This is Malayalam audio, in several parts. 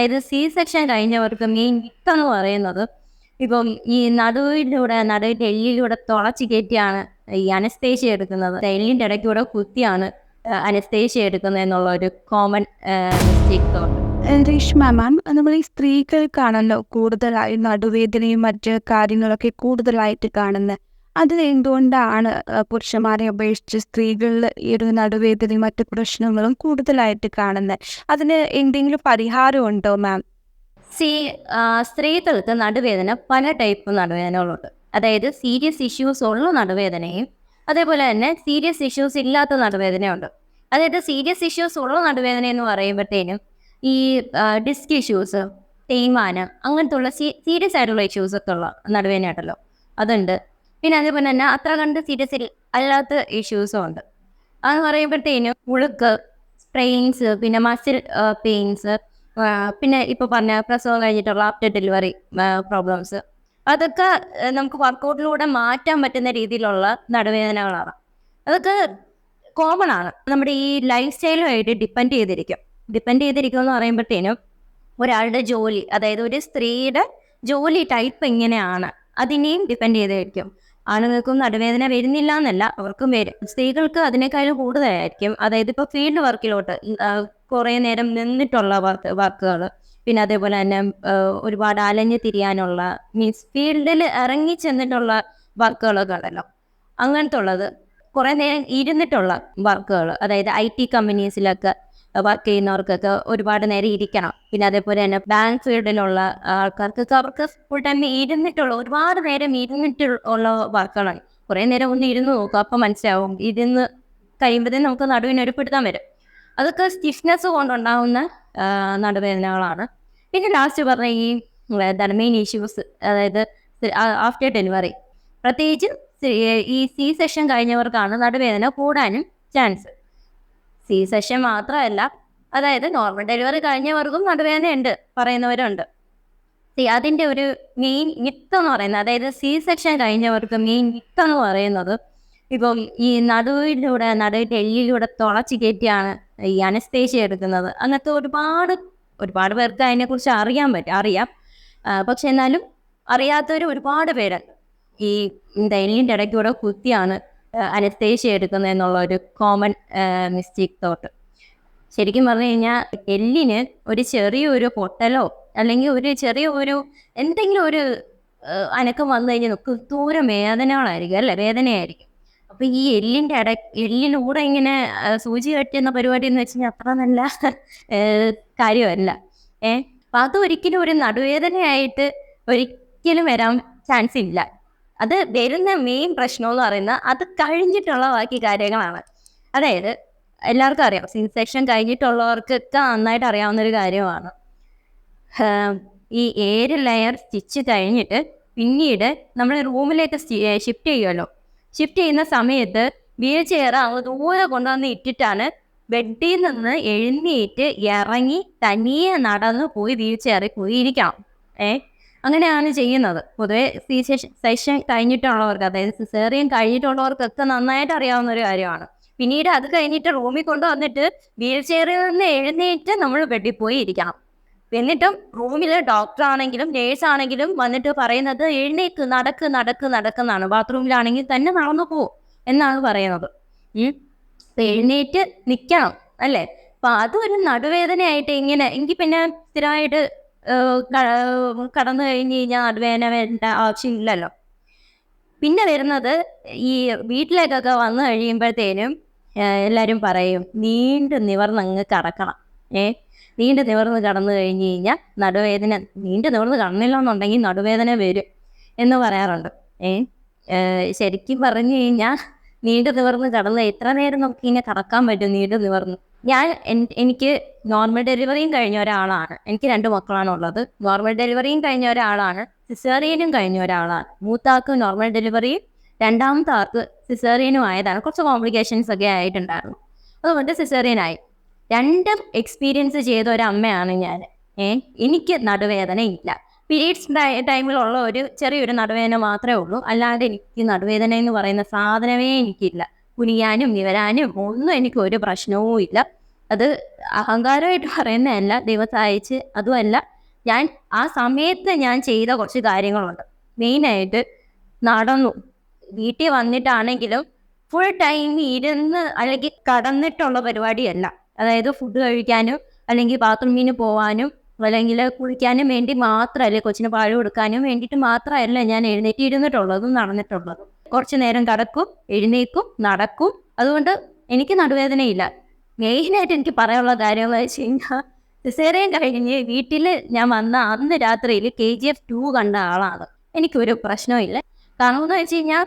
അതായത് സി സെക്ഷൻ കഴിഞ്ഞവർക്ക് മെയിൻ വിത്ത് എന്ന് പറയുന്നത് ഇപ്പം ഈ നടുവിലൂടെ നടുവിന്റെ എല്ലിലൂടെ തുളച്ച് കയറ്റിയാണ് ഈ അനസ്തേഷ്യ എടുക്കുന്നത്. എല്ലിന്റെ ഇടയ്ക്കൂടെ കുത്തിയാണ് അനസ്തേഷ്യ എടുക്കുന്നത് എന്നുള്ള ഒരു കോമൺ മിസ്റ്റേക്ക് രേഷ്മ മാം നമ്മൾ ഈ സ്ത്രീകൾക്കാണല്ലോ കൂടുതലായി നടുവേദനയും മറ്റ് കാര്യങ്ങളൊക്കെ കൂടുതലായിട്ട് കാണുന്നത് അത് എന്തുകൊണ്ടാണ് പുരുഷന്മാരെ അപേക്ഷിച്ച് സ്ത്രീകളിൽ ഈ ഒരു നടുവേദനയും മറ്റു പ്രശ്നങ്ങളും കൂടുതലായിട്ട് കാണുന്നത് അതിന് എന്തെങ്കിലും പരിഹാരമുണ്ടോ മാം? സി സ്ത്രീകൾക്ക് നടുവേദന പല ടൈപ്പ് നടുവേദനകളുണ്ട്. അതായത് സീരിയസ് ഇഷ്യൂസ് ഉള്ള നടുവേദനയും അതേപോലെ തന്നെ സീരിയസ് ഇഷ്യൂസ് ഇല്ലാത്ത നടുവേദനയുണ്ട്. അതായത് സീരിയസ് ഇഷ്യൂസ് ഉള്ള നടുവേദന എന്ന് പറയുമ്പോഴത്തേനും ഈ ഡിസ്ക് ഇഷ്യൂസ് തേയ്മാനം അങ്ങനത്തെ ഉള്ള സീരിയസ് ആയിട്ടുള്ള ഇഷ്യൂസ് ഒക്കെ ഉള്ള നടുവേദനയായിട്ടല്ലോ അതുണ്ട്. പിന്നെ അതേപോലെ തന്നെ അത്ര കണ്ട് സീരിയസ് അല്ലാത്ത ഇഷ്യൂസും ഉണ്ട്. അതെന്ന് പറയുമ്പോഴത്തേനും ഉളുക്ക് സ്ട്രെയിൻസ് പിന്നെ മസിൽ പെയിൻസ് പിന്നെ ഇപ്പോൾ പറഞ്ഞ പ്രസവം കഴിഞ്ഞിട്ടുള്ള ആഫ്റ്റർ ഡെലിവറി പ്രോബ്ലംസ് അതൊക്കെ നമുക്ക് വർക്കൗട്ടിലൂടെ മാറ്റാൻ പറ്റുന്ന രീതിയിലുള്ള നടുവേദനകളാണ്. അതൊക്കെ കോമൺ ആണ്. നമ്മുടെ ഈ ലൈഫ് സ്റ്റൈലുമായിട്ട് ഡിപ്പെൻഡ് ചെയ്തിരിക്കും. ഡിപ്പെൻഡ് ചെയ്തിരിക്കും എന്ന് പറയുമ്പോഴത്തേനും ഒരാളുടെ ജോലി അതായത് ഒരു സ്ത്രീയുടെ ജോലി ടൈപ്പ് എങ്ങനെയാണ് അതിനെയും ഡിപ്പെൻഡ് ചെയ്തിരിക്കും. ആണുങ്ങൾക്കും നടുവേദന വരുന്നില്ല എന്നല്ല അവർക്കും വരും. സ്ത്രീകൾക്ക് അതിനേക്കാളും കൂടുതലായിരിക്കും. അതായത് ഇപ്പോൾ ഫീൽഡ് വർക്കിലോട്ട് കുറേ നേരം നിന്നിട്ടുള്ള വർക്ക് വർക്കുകൾ പിന്നെ അതേപോലെ തന്നെ ഒരുപാട് അലഞ്ഞു തിരിയാനുള്ള മീൻസ് ഫീൽഡിൽ ഇറങ്ങി ചെന്നിട്ടുള്ള വർക്കുകളൊക്കെ ഉണ്ടല്ലോ അങ്ങനത്തെ ഉള്ളത് കുറേ നേരം ഇരുന്നിട്ടുള്ള വർക്കുകൾ അതായത് ഐ ടി കമ്പനീസിലൊക്കെ വർക്ക് ചെയ്യുന്നവർക്കൊക്കെ ഒരുപാട് നേരം ഇരിക്കണം. പിന്നെ അതേപോലെ തന്നെ ബാങ്ക് ഫീൽഡിലുള്ള ആൾക്കാർക്കൊക്കെ അവർക്ക് ഫുൾ ടൈം ഇരുന്നിട്ടുള്ള ഒരുപാട് നേരം ഇരുന്നിട്ടുള്ള വർക്കുകളാണ് കുറേ നേരം ഒന്ന് ഇരുന്ന് നോക്കും അപ്പം മനസ്സിലാവും. ഇരുന്ന് കഴിയുമ്പോഴേ നമുക്ക് നടുവിന് ഒരു പിടുത്തം വരും. അതൊക്കെ സ്റ്റിഫ്നെസ് കൊണ്ടുണ്ടാവുന്ന നടുവേദനകളാണ്. പിന്നെ ലാസ്റ്റ് പറഞ്ഞ ഈ എന്താണ് മെയിൻ ഇഷ്യൂസ് അതായത് ആഫ്റ്റർ ഡെലിവറി പ്രത്യേകിച്ച് ഈ സി സെഷൻ കഴിഞ്ഞവർക്കാണ് നടുവേദന കൂടാനും ചാൻസ് സി സെഷൻ മാത്രമല്ല അതായത് നോർമൽ ഡെലിവറി കഴിഞ്ഞവർക്കും നടുവേദന ഉണ്ട് പറയുന്നവരുണ്ട് അതിന്റെ ഒരു മെയിൻ മിത്ത് എന്ന് പറയുന്നത് അതായത് സി സെക്ഷൻ കഴിഞ്ഞവർക്ക് മെയിൻ മിത്ത് എന്ന് പറയുന്നത് ഇപ്പം ഈ നടുവിലൂടെ നടുവിന്റെ എല്ലിലൂടെ തുളച്ച് കയറ്റിയാണ് ഈ അനസ്തേഷ്യ എടുക്കുന്നത്. അങ്ങനത്തെ ഒരുപാട് ഒരുപാട് പേർക്ക് അതിനെക്കുറിച്ച് അറിയാൻ പറ്റും അറിയാം. പക്ഷെ എന്നാലും അറിയാത്തവർ ഒരുപാട് പേരുണ്ട്. ഈ എന്താ ഇടയ്ക്കൂടെ കുത്തിയാണ് അനസ്തേഷ്യ എടുക്കുന്നത് എന്നുള്ള ഒരു കോമൺ മിസ്റ്റേക്ക് തോട്ട് ശരിക്കും പറഞ്ഞു കഴിഞ്ഞാൽ എല്ലിന് ഒരു ചെറിയൊരു പൊട്ടലോ അല്ലെങ്കിൽ ഒരു ചെറിയ ഒരു എന്തെങ്കിലും ഒരു അനക്കം വന്നു കഴിഞ്ഞാൽ നമുക്ക് ദൂരം വേദനകളായിരിക്കും അല്ലെ? വേദനയായിരിക്കും. അപ്പൊ ഈ എല്ലിന്റെ ഇട എല്ലിലൂടെ ഇങ്ങനെ സൂചി കെട്ടുന്ന പരിപാടി എന്ന് വെച്ച് കഴിഞ്ഞാൽ അത്ര നല്ല കാര്യമല്ല. ഏഹ് അപ്പൊ അത് ഒരിക്കലും ഒരു നടുവേദനയായിട്ട് ഒരിക്കലും വരാൻ ചാൻസ് ഇല്ല. അത് വരുന്ന മെയിൻ പ്രശ്നം എന്ന് പറയുന്നത് അത് കഴിഞ്ഞിട്ടുള്ള ബാക്കി കാര്യങ്ങളാണ്. അതായത് എല്ലാവർക്കും അറിയാം സി സെക്ഷൻ കഴിഞ്ഞിട്ടുള്ളവർക്കൊക്കെ നന്നായിട്ട് അറിയാവുന്ന ഒരു കാര്യമാണ് ഈ ഏഴ് ലെയർ സ്റ്റിച്ച് കഴിഞ്ഞിട്ട് പിന്നീട് നമ്മൾ റൂമിലേക്ക് ഷിഫ്റ്റ് ചെയ്യുമല്ലോ ഷിഫ്റ്റ് ചെയ്യുന്ന സമയത്ത് വീൽ ചെയർ അവ ദൂരെ കൊണ്ടുവന്ന് ഇട്ടിട്ടാണ് ബെഡിൽ നിന്ന് എഴുന്നേറ്റ് ഇറങ്ങി തനിയെ നടന്ന് പോയി വീൽ ചെയറിൽ പോയി ഇരിക്കണം ഏ അങ്ങനെയാണ് ചെയ്യുന്നത്. പൊതുവെ സി സെഷൻ കഴിഞ്ഞിട്ടുള്ളവർക്ക് അതായത് സിസേറിയൻ കഴിഞ്ഞിട്ടുള്ളവർക്കൊക്കെ നന്നായിട്ട് അറിയാവുന്ന ഒരു കാര്യമാണ്. പിന്നീട് അത് കഴിഞ്ഞിട്ട് റൂമിൽ കൊണ്ടുവന്നിട്ട് വീൽ ചെയറിൽ നിന്ന് എഴുന്നേറ്റ് നമ്മൾ ബെഡിൽ പോയി ഇരിക്കണം. എന്നിട്ടും റൂമിൽ ഡോക്ടർ ആണെങ്കിലും നേഴ്സ് ആണെങ്കിലും വന്നിട്ട് പറയുന്നത് എഴുന്നേക്ക് നടക്ക് നടക്ക് നടക്കുന്നാണ് ബാത്റൂമിലാണെങ്കിൽ തന്നെ നടന്നു പോകും എന്നാണ് പറയുന്നത്. എഴുന്നേറ്റ് നിൽക്കണം അല്ലേ? അപ്പൊ അതൊരു നടുവേദനയായിട്ട് ഇങ്ങനെ എങ്കിൽ പിന്നെ സ്ഥിരമായിട്ട് കടന്നു കഴിഞ്ഞ് കഴിഞ്ഞാൽ നടുവേദന വേണ്ട ആവശ്യമില്ലല്ലോ. പിന്നെ വരുന്നത് ഈ വീട്ടിലേക്കൊക്കെ വന്നു കഴിയുമ്പോഴത്തേനും എല്ലാവരും പറയും നീണ്ടു നിവർന്നങ്ങ് കടക്കണം ഏ നീണ്ടു നിവർന്ന് കടന്നു കഴിഞ്ഞ് കഴിഞ്ഞാൽ നടുവേദന നീണ്ടു നിവർന്ന് കടന്നില്ല എന്നുണ്ടെങ്കിൽ നടുവേദന വരും എന്ന് പറയാറുണ്ട്. ഏ ശരിക്കും പറഞ്ഞു കഴിഞ്ഞാൽ നീണ്ടു നിവർന്ന് കടന്ന് എത്ര നേരം നമുക്ക് ഇങ്ങനെ കടക്കാൻ പറ്റും നീണ്ടു നിവർന്ന്? ഞാൻ എനിക്ക് നോർമൽ ഡെലിവറിയും കഴിഞ്ഞ ഒരാളാണ്. എനിക്ക് രണ്ട് മക്കളാണ് ഉള്ളത് നോർമൽ ഡെലിവറിയും കഴിഞ്ഞ ഒരാളാണ്. സിസേറിയനും കഴിഞ്ഞ ഒരാളാണ്. മൂത്താൾക്ക് നോർമൽ ഡെലിവറിയും രണ്ടാമത്തെ ആൾക്ക് സിസേറിയനും ആയതാണ്. കുറച്ച് കോംപ്ലിക്കേഷൻസ് ഒക്കെ ആയിട്ടുണ്ടായിരുന്നു. അതുകൊണ്ട് സിസേറിയനായി രണ്ടും എക്സ്പീരിയൻസ് ചെയ്ത ഒരു അമ്മയാണ് ഞാൻ. ഏ എനിക്ക് നടുവേദന ഇല്ല. പീരീഡ്സ് ടൈമിലുള്ള ഒരു ചെറിയൊരു നടുവേദന മാത്രമേ ഉള്ളൂ. അല്ലാതെ എനിക്ക് നടുവേദന എന്ന് പറയുന്ന സാധനമേ എനിക്കില്ല. കുനിയാനും നിവരാനും ഒന്നും എനിക്ക് ഒരു പ്രശ്നവും ഇല്ല. അത് അഹങ്കാരമായിട്ട് പറയുന്നതല്ല ദൈവത്തയച്ച് അതുമല്ല. ഞാൻ ആ സമയത്ത് ഞാൻ ചെയ്ത കുറച്ച് കാര്യങ്ങളുണ്ട്. മെയിനായിട്ട് നടന്നു. വീട്ടിൽ വന്നിട്ടാണെങ്കിലും ഫുൾ ടൈം ഇരുന്ന് അല്ലെങ്കിൽ കടന്നിട്ടുള്ള പരിപാടിയല്ല. അതായത് ഫുഡ് കഴിക്കാനും അല്ലെങ്കിൽ ബാത്റൂമിന് പോവാനും അല്ലെങ്കിൽ കുളിക്കാനും വേണ്ടി മാത്രമല്ല കൊച്ചിന് പാഴ് കൊടുക്കാനും വേണ്ടിയിട്ട് മാത്രമല്ല ഞാൻ എഴുന്നേറ്റ് ഇരുന്നിട്ടുള്ളതും നടന്നിട്ടുള്ളതും. കുറച്ച് നേരം കിടക്കും എഴുന്നേക്കും നടക്കും. അതുകൊണ്ട് എനിക്ക് നടുവേദനയില്ല. മെയിനായിട്ട് എനിക്ക് പറയാനുള്ള കാര്യം വെച്ച് കഴിഞ്ഞാൽ സിസേറിയൻ കഴിഞ്ഞ് വീട്ടിൽ ഞാൻ വന്ന അന്ന് രാത്രിയിൽ കെ ജി എഫ് ടു കണ്ട ആളാണ്. എനിക്കൊരു പ്രശ്നമില്ല കാരണം എന്ന് വെച്ച് കഴിഞ്ഞാൽ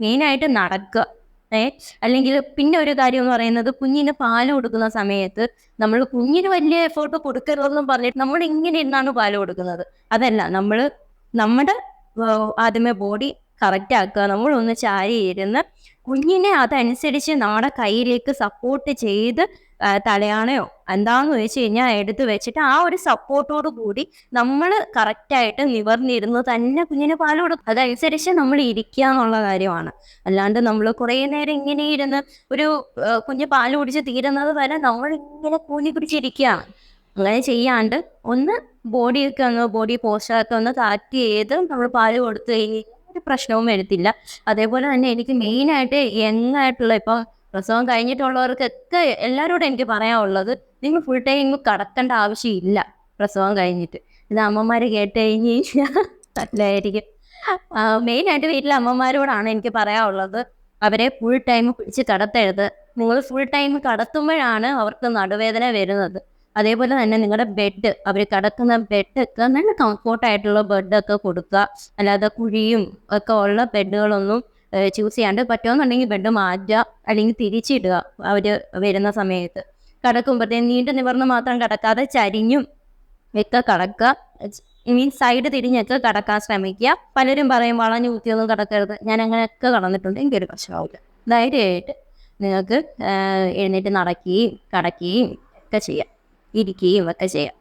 മെയിനായിട്ട് നടക്കുക ഏ? അല്ലെങ്കിൽ പിന്നെ ഒരു കാര്യം എന്ന് പറയുന്നത് കുഞ്ഞിന് പാൽ കൊടുക്കുന്ന സമയത്ത് നമ്മൾ കുഞ്ഞിന് വലിയ എഫേർട്ട് കൊടുക്കരുതെന്നും പറഞ്ഞിട്ട് നമ്മൾ ഇങ്ങനെ ഇരുന്നാണ് പാൽ കൊടുക്കുന്നത്. അതല്ല നമ്മൾ നമ്മുടെ ആദ്യമേ ബോഡി കറക്റ്റ് ആക്കുക. നമ്മളൊന്ന് ചാരി ഇരുന്ന് കുഞ്ഞിനെ അതനുസരിച്ച് നമ്മുടെ കയ്യിലേക്ക് സപ്പോർട്ട് ചെയ്ത് തലയാണയോ? എന്താന്ന് വെച്ച് കഴിഞ്ഞാൽ എടുത്ത് വെച്ചിട്ട് ആ ഒരു സപ്പോർട്ടോട് കൂടി നമ്മൾ കറക്റ്റായിട്ട് നിവർന്നിരുന്ന് തന്നെ കുഞ്ഞിന് പാൽ കൊടുക്കും. അതനുസരിച്ച് നമ്മൾ ഇരിക്കുക എന്നുള്ള കാര്യമാണ്. അല്ലാണ്ട് നമ്മൾ കുറേ നേരം ഇങ്ങനെ ഇരുന്ന് ഒരു കുഞ്ഞ് പാൽ കുടിച്ച് തീരുന്നത് വരെ നമ്മൾ ഇങ്ങനെ കൂഞ്ഞി പിടിച്ചിരിക്കുകയാണ് അങ്ങനെ ചെയ്യാണ്ട് ഒന്ന് ബോഡിയൊക്കെ ഒന്ന് ബോഡി പോസ്റ്ററൊക്കെ ഒന്ന് താറ്റ് ചെയ്ത് നമ്മൾ പാൽ കൊടുത്തു കഴിഞ്ഞാൽ ഒരു പ്രശ്നവും വരത്തില്ല. അതേപോലെ തന്നെ എനിക്ക് മെയിനായിട്ട് യങ് ആയിട്ടുള്ള ഇപ്പം പ്രസവം കഴിഞ്ഞിട്ടുള്ളവർക്കൊക്കെ എല്ലാവരോടും എനിക്ക് പറയാനുള്ളത് നിങ്ങൾ ഫുൾ ടൈം കടക്കേണ്ട ആവശ്യമില്ല പ്രസവം കഴിഞ്ഞിട്ട്. ഇത് അമ്മമാർ കേട്ട് കഴിഞ്ഞ് കഴിഞ്ഞാൽ നല്ലതായിരിക്കും. മെയിനായിട്ട് വീട്ടിലെ അമ്മമാരോടാണ് എനിക്ക് പറയാനുള്ളത് അവരെ ഫുൾ ടൈം പിടിച്ച് കടത്തരുത്. നിങ്ങൾ ഫുൾ ടൈം കടത്തുമ്പോഴാണ് അവർക്ക് നടുവേദന വരുന്നത്. അതേപോലെ തന്നെ നിങ്ങളുടെ ബെഡ് അവർ കിടക്കുന്ന ബെഡൊക്കെ നല്ല കംഫോർട്ട് ആയിട്ടുള്ള ബെഡൊക്കെ കൊടുക്കുക. അല്ലാതെ കുഴിയും ഒക്കെ ഉള്ള ബെഡുകളൊന്നും ചൂസ് ചെയ്യാണ്ട് പറ്റുമെന്നുണ്ടെങ്കിൽ ബെഡ് മാറ്റുക അല്ലെങ്കിൽ തിരിച്ചിടുക അവർ വരുന്ന സമയത്ത്. കിടക്കുമ്പോഴത്തേക്കും നീണ്ടു നിവർന്ന് മാത്രം കിടക്കാതെ ചരിഞ്ഞും ഒക്കെ കിടക്കുക. മീൻസ് സൈഡ് തിരിഞ്ഞൊക്കെ കിടക്കാൻ ശ്രമിക്കുക. പലരും പറയും വളഞ്ഞു കുത്തിയൊന്നും കിടക്കരുത്. ഞാൻ അങ്ങനെയൊക്കെ കടന്നിട്ടുണ്ട്. എനിക്കൊരു പ്രശ്നമാവില്ല ധൈര്യമായിട്ട് നിങ്ങൾക്ക് എഴുന്നേറ്റ് നടക്കുകയും കിടക്കുകയും ഒക്കെ ചെയ്യാം. ഇരിക്കുകയും ഒക്കെ ചെയ്യാം